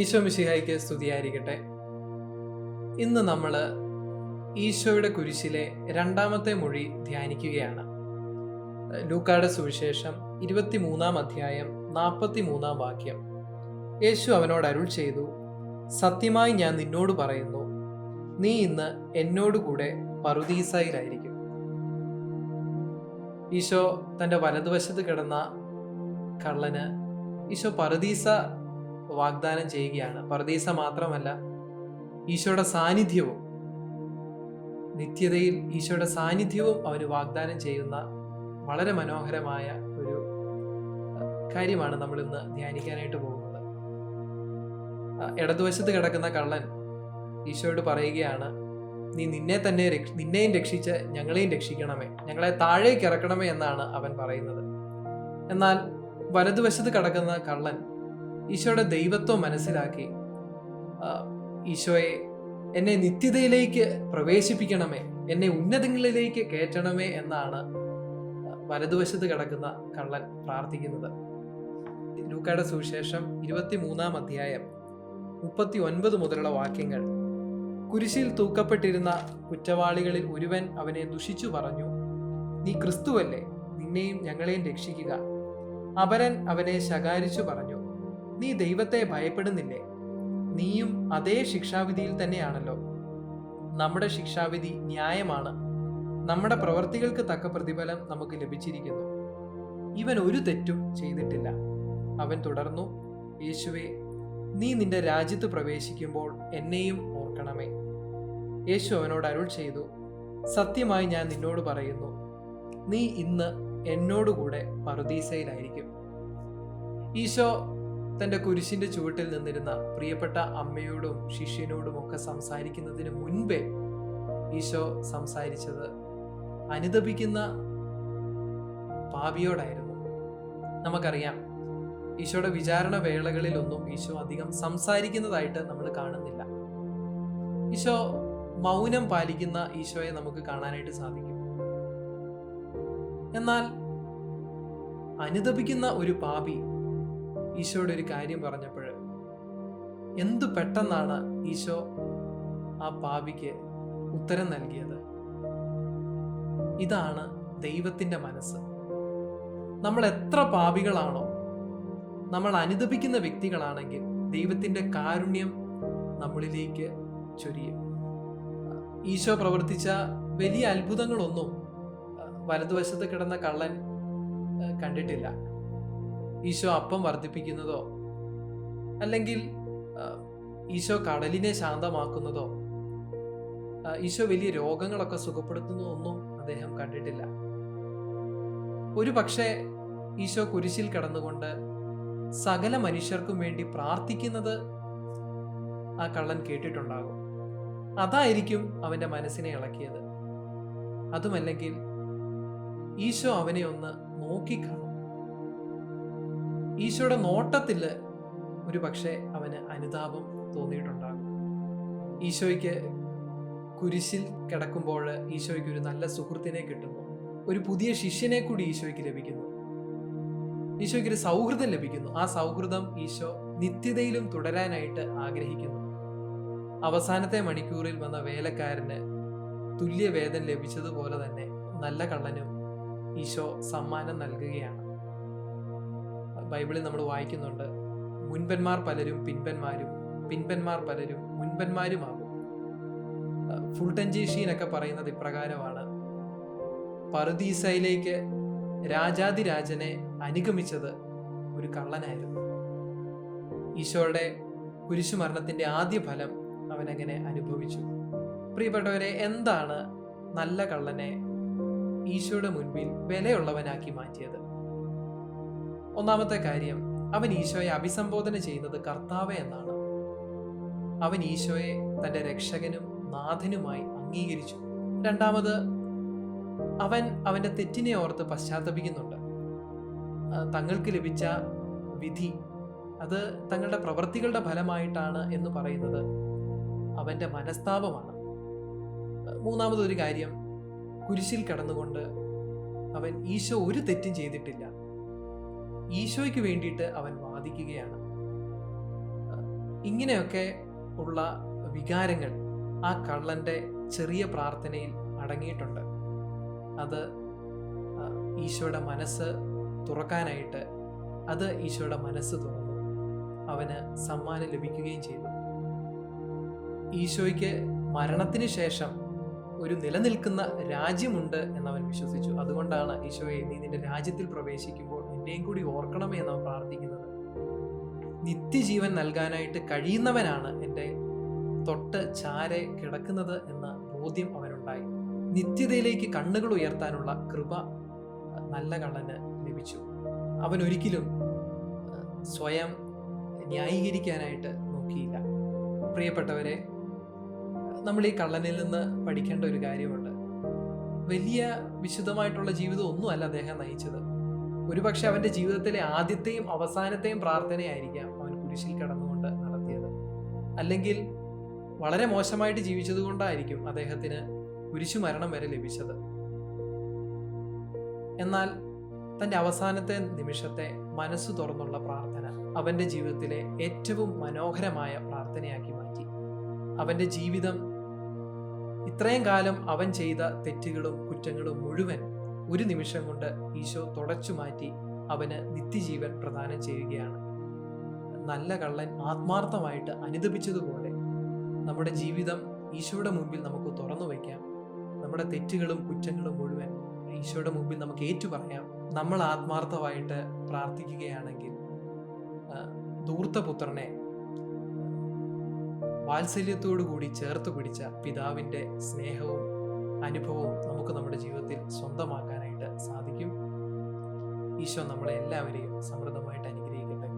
ഈശോ മിശിഹായിക്ക് സ്തുതിയായിരിക്കട്ടെ. ഇന്ന് നമ്മൾ ഈശോയുടെ കുരിശിലെ രണ്ടാമത്തെ മൊഴി ധ്യാനിക്കുകയാണ്. ലൂക്കായുടെ സുവിശേഷം ഇരുപത്തിമൂന്നാം അധ്യായം നാൽപ്പത്തി മൂന്നാം വാക്യം. യേശു അവനോട് അരുൾ ചെയ്തു സത്യമായി ഞാൻ നിന്നോട് പറയുന്നു നീ ഇന്ന് എന്നോടുകൂടെ പറുദീസയിലായിരിക്കും. ഈശോ തന്റെ വലതുവശത്ത് കിടന്ന കള്ളന് ഈശോ പറുദീസ വാഗ്ദാനം ചെയ്യുകയാണ്. പർദീസ മാത്രമല്ല ഈശോയുടെ സാന്നിധ്യവും നിത്യതയിൽ ഈശോയുടെ സാന്നിധ്യവും അവന് വാഗ്ദാനം ചെയ്യുന്ന വളരെ മനോഹരമായ ഒരു കാര്യമാണ് നമ്മൾ ഇന്ന് ധ്യാനിക്കാനായിട്ട് പോകുന്നത്. ഇടതുവശത്ത് കിടക്കുന്ന കള്ളൻ ഈശോയോട് പറയുകയാണ് നീ നിന്നെ തന്നെ നിന്നെയും രക്ഷിച്ച് ഞങ്ങളെയും രക്ഷിക്കണമേ ഞങ്ങളെ താഴേക്ക് ഇറക്കണമേ എന്നാണ് അവൻ പറയുന്നത്. എന്നാൽ വലതുവശത്ത് കിടക്കുന്ന കള്ളൻ ഈശോയുടെ ദൈവത്വം മനസ്സിലാക്കി. ഈശോയെ എന്നെ നിത്യതയിലേക്ക് പ്രവേശിപ്പിക്കണമേ എന്നെ ഉന്നതങ്ങളിലേക്ക് കയറ്റണമേ എന്നാണ് വലതുവശത്ത് കിടക്കുന്ന കള്ളൻ പ്രാർത്ഥിക്കുന്നത്. ലൂക്കായുടെ സുവിശേഷം ഇരുപത്തി മൂന്നാം അധ്യായം മുപ്പത്തി ഒൻപത് മുതലുള്ള വാക്യങ്ങൾ. കുരിശിൽ തൂക്കപ്പെട്ടിരുന്ന കുറ്റവാളികളിൽ ഒരുവൻ അവനെ ദുഷിച്ചു പറഞ്ഞു നീ ക്രിസ്തുവല്ലേ നിന്നെയും ഞങ്ങളെയും രക്ഷിക്കുക. അപരൻ അവനെ ശകാരിച്ചു പറഞ്ഞു നീ ദൈവത്തെ ഭയപ്പെടുന്നില്ലേ? നീയും അതേ ശിക്ഷാവിധിയിൽ തന്നെയാണല്ലോ. നമ്മുടെ ശിക്ഷാവിധി ന്യായമാണ്. നമ്മുടെ പ്രവർത്തികൾക്ക് തക്ക പ്രതിഫലം നമുക്ക് ലഭിച്ചിരിക്കുന്നു. ഇവൻ ഒരു തെറ്റും ചെയ്തിട്ടില്ല. അവൻ തുടർന്നു യേശുവെ നീ നിന്റെ രാജ്യത്ത് പ്രവേശിക്കുമ്പോൾ എന്നെയും ഓർക്കണമേ. യേശു അവനോട് അരുൾ ചെയ്തു സത്യമായി ഞാൻ നിന്നോട് പറയുന്നു നീ ഇന്ന് എന്നോടുകൂടെ പറുദീസയിലായിരിക്കും. ഈശോ തന്റെ കുരിശിന്റെ ചുവട്ടിൽ നിന്നിരുന്ന പ്രിയപ്പെട്ട അമ്മയോടും ശിഷ്യനോടും ഒക്കെ സംസാരിക്കുന്നതിന് മുൻപേ ഈശോ സംസാരിച്ചത് അനുദപിക്കുന്ന പാപിയോടായിരുന്നു. നമുക്കറിയാം ഈശോയുടെ വിചാരണ വേളകളിലൊന്നും ഈശോ അധികം സംസാരിക്കുന്നതായിട്ട് നമ്മൾ കാണുന്നില്ല. ഈശോ മൗനം പാലിക്കുന്ന ഈശോയെ നമുക്ക് കാണാനായിട്ട് സാധിക്കും. എന്നാൽ അനുദപിക്കുന്ന ഒരു പാപി ഈശോയുടെ ഒരു കാര്യം പറഞ്ഞപ്പോൾ എന്തു പെട്ടെന്നാണ് ഈശോ ആ പാപിക്ക് ഉത്തരം നൽകിയത്? ഇതാണ് ദൈവത്തിന്റെ മനസ്സ്. നമ്മൾ എത്ര പാപികളാണോ നമ്മൾ അനുദപിക്കുന്ന വ്യക്തികളാണെങ്കിൽ ദൈവത്തിന്റെ കാരുണ്യം നമ്മളിലേക്ക് ചൊരിയും. ഈശോ പ്രവർത്തിച്ച വലിയ അത്ഭുതങ്ങളൊന്നും വലതുവശത്ത് കിടന്ന കള്ളൻ കണ്ടിട്ടില്ല. ഈശോ അപ്പം വർദ്ധിപ്പിക്കുന്നതോ? അല്ലെങ്കിൽ ഈശോ കടലിനെ ശാന്തമാക്കുന്നതോ? ഈശോ വലിയ രോഗങ്ങളൊക്കെ സുഖപ്പെടുത്തുന്നതോ ഒന്നും അദ്ദേഹം കണ്ടിട്ടില്ല. ഒരു പക്ഷേ ഈശോ കുരിശിൽ കടന്നുകൊണ്ട് സകല മനുഷ്യർക്കും വേണ്ടി പ്രാർത്ഥിക്കുന്നത് ആ കള്ളൻ കേട്ടിട്ടുണ്ടാകും. അതായിരിക്കും അവന്റെ മനസ്സിനെ ഇളക്കിയത്. അതുമല്ലെങ്കിൽ ഈശോ അവനെ ഒന്ന് നോക്കിക്കാണും. ഈശോയുടെ നോട്ടത്തിൽ ഒരു പക്ഷേ അവന് അനുതാപം തോന്നിയിട്ടുണ്ടാകും. ഈശോയ്ക്ക് കുരിശിൽ കിടക്കുമ്പോൾ ഈശോയ്ക്ക് ഒരു നല്ല സുഹൃത്തിനെ കിട്ടുന്നു. ഒരു പുതിയ ശിഷ്യനെ കൂടി ഈശോയ്ക്ക് ലഭിക്കുന്നു. ഈശോയ്ക്ക് ഒരു സൗഹൃദം ലഭിക്കുന്നു. ആ സൗഹൃദം ഈശോ നിത്യതയിലും തുടരാനായിട്ട് ആഗ്രഹിക്കുന്നു. അവസാനത്തെ മണിക്കൂറിൽ വന്ന വേലക്കാരന് തുല്യ ലഭിച്ചതുപോലെ തന്നെ നല്ല കള്ളനും ഈശോ സമ്മാനം നൽകുകയാണ്. ബൈബിളിൽ നമ്മൾ വായിക്കുന്നുണ്ട് മുൻപന്മാർ പലരും പിൻപന്മാരും പിൻപന്മാർ പലരും മുൻപന്മാരുമാകും. ഫുൾട്ടൻജി ഒക്കെ പറയുന്നത് ഇപ്രകാരമാണ്. പറുദീസയിലേക്ക് രാജാതിരാജനെ അനുഗമിച്ചത് ഒരു കള്ളനായിരുന്നു. ഈശോയുടെ കുരിശുമരണത്തിന്റെ ആദ്യ ഫലം അവനങ്ങനെ അനുഭവിച്ചു. പ്രിയപ്പെട്ടവരെ എന്താണ് നല്ല കള്ളനെ ഈശോയുടെ മുൻപിൽ വിലയുള്ളവനാക്കി മാറ്റിയത്? ഒന്നാമത്തെ കാര്യം അവൻ ഈശോയെ അഭിസംബോധന ചെയ്യുന്നത് കർത്താവ് എന്നാണ്. അവൻ ഈശോയെ തന്റെ രക്ഷകനും നാഥനുമായി അംഗീകരിച്ചു. രണ്ടാമത് അവൻ അവന്റെ തെറ്റിനെ ഓർത്ത് പശ്ചാത്തപിക്കുന്നുണ്ട്. തങ്ങൾക്ക് ലഭിച്ച വിധി അത് തങ്ങളുടെ പ്രവൃത്തികളുടെ ഫലമായിട്ടാണ് എന്ന് പറയുന്നത് അവന്റെ മനസ്താപമാണ്. മൂന്നാമതൊരു കാര്യം കുരിശിൽ കടന്നുകൊണ്ട് അവൻ ഈശോ ഒരു തെറ്റും ചെയ്തിട്ടില്ല. ഈശോയ്ക്ക് വേണ്ടിയിട്ട് അവൻ വാദിക്കുകയാണ്. ഇങ്ങനെയൊക്കെ ഉള്ള വികാരങ്ങൾ ആ കള്ളന്റെ ചെറിയ പ്രാർത്ഥനയിൽ അടങ്ങിയിട്ടുണ്ട്. അത് ഈശോയുടെ മനസ്സ് തുറക്കാനായിട്ട് അത് ഈശോയുടെ മനസ്സ് തുറന്നു. അവന് സമ്മാനം ലഭിക്കുകയും ചെയ്തു. ഈശോയ്ക്ക് മരണത്തിന് ശേഷം ഒരു നിലനിൽക്കുന്ന രാജ്യമുണ്ട് എന്നവൻ വിശ്വസിച്ചു. അതുകൊണ്ടാണ് ഈശോയെ നീ നിന്റെ രാജ്യത്തിൽ പ്രവേശിക്കുമ്പോൾ എന്നെയും കൂടി ഓർക്കണമേ നാം പ്രാർത്ഥിക്കുന്നത്. നിത്യജീവൻ നൽകാനായിട്ട് കഴിയുന്നവനാണ് എന്റെ തൊട്ട് ചാരെ കിടക്കുന്നത് എന്ന ബോധ്യം അവനുണ്ടായി. നിത്യതയിലേക്ക് കണ്ണുകൾ ഉയർത്താനുള്ള കൃപ നല്ല കള്ളന് ലഭിച്ചു. അവൻ ഒരിക്കലും സ്വയം ന്യായീകരിക്കാനായിട്ട് നോക്കിയില്ല. പ്രിയപ്പെട്ടവരെ നമ്മൾ ഈ കള്ളനിൽ നിന്ന് പഠിക്കേണ്ട ഒരു കാര്യമുണ്ട്. വലിയ വിശുദ്ധമായിട്ടുള്ള ജീവിതം ഒന്നുമല്ല അദ്ദേഹം നയിച്ചത്. ഒരുപക്ഷെ അവന്റെ ജീവിതത്തിലെ ആദ്യത്തെയും അവസാനത്തെയും പ്രാർത്ഥനയായിരിക്കാം അവൻ കുരിശിൽ കടന്നുകൊണ്ട് നടത്തിയത്. അല്ലെങ്കിൽ വളരെ മോശമായിട്ട് ജീവിച്ചത് കൊണ്ടായിരിക്കും അദ്ദേഹത്തിന് കുരിശു മരണം വരെ ലഭിച്ചത്. എന്നാൽ തന്റെ അവസാനത്തെ നിമിഷത്തെ മനസ്സ് തുറന്നുള്ള പ്രാർത്ഥന അവന്റെ ജീവിതത്തിലെ ഏറ്റവും മനോഹരമായ പ്രാർത്ഥനയാക്കി മാറ്റി. അവന്റെ ജീവിതം ഇത്രയും കാലം അവൻ ചെയ്ത തെറ്റുകളും കുറ്റങ്ങളും മുഴുവൻ ഒരു നിമിഷം കൊണ്ട് ഈശോ തുടച്ചു മാറ്റി അവന് നിത്യജീവൻ പ്രദാനം ചെയ്യുകയാണ്. നല്ല കള്ളൻ ആത്മാർത്ഥമായിട്ട് അനുദപിച്ചതുപോലെ നമ്മുടെ ജീവിതം ഈശോയുടെ മുമ്പിൽ നമുക്ക് തുറന്നു വയ്ക്കാം. നമ്മുടെ തെറ്റുകളും കുറ്റങ്ങളും മുഴുവൻ ഈശോയുടെ മുമ്പിൽ നമുക്ക് ഏറ്റു പറയാം നമ്മൾ ആത്മാർത്ഥമായിട്ട് പ്രാർത്ഥിക്കുകയാണെങ്കിൽ ധൂർത്തപുത്രനെ വാത്സല്യത്തോടു കൂടി ചേർത്ത് പിടിച്ച പിതാവിന്റെ സ്നേഹവും അനുഭവവും നമുക്ക് നമ്മുടെ ജീവിതത്തിൽ സ്വന്തമാക്കാനായിട്ട് സാധിക്കും. ഈശോ നമ്മളെ എല്ലാവരെയും സമൃദ്ധമായിട്ട് അനുഗ്രഹിക്കട്ടെ.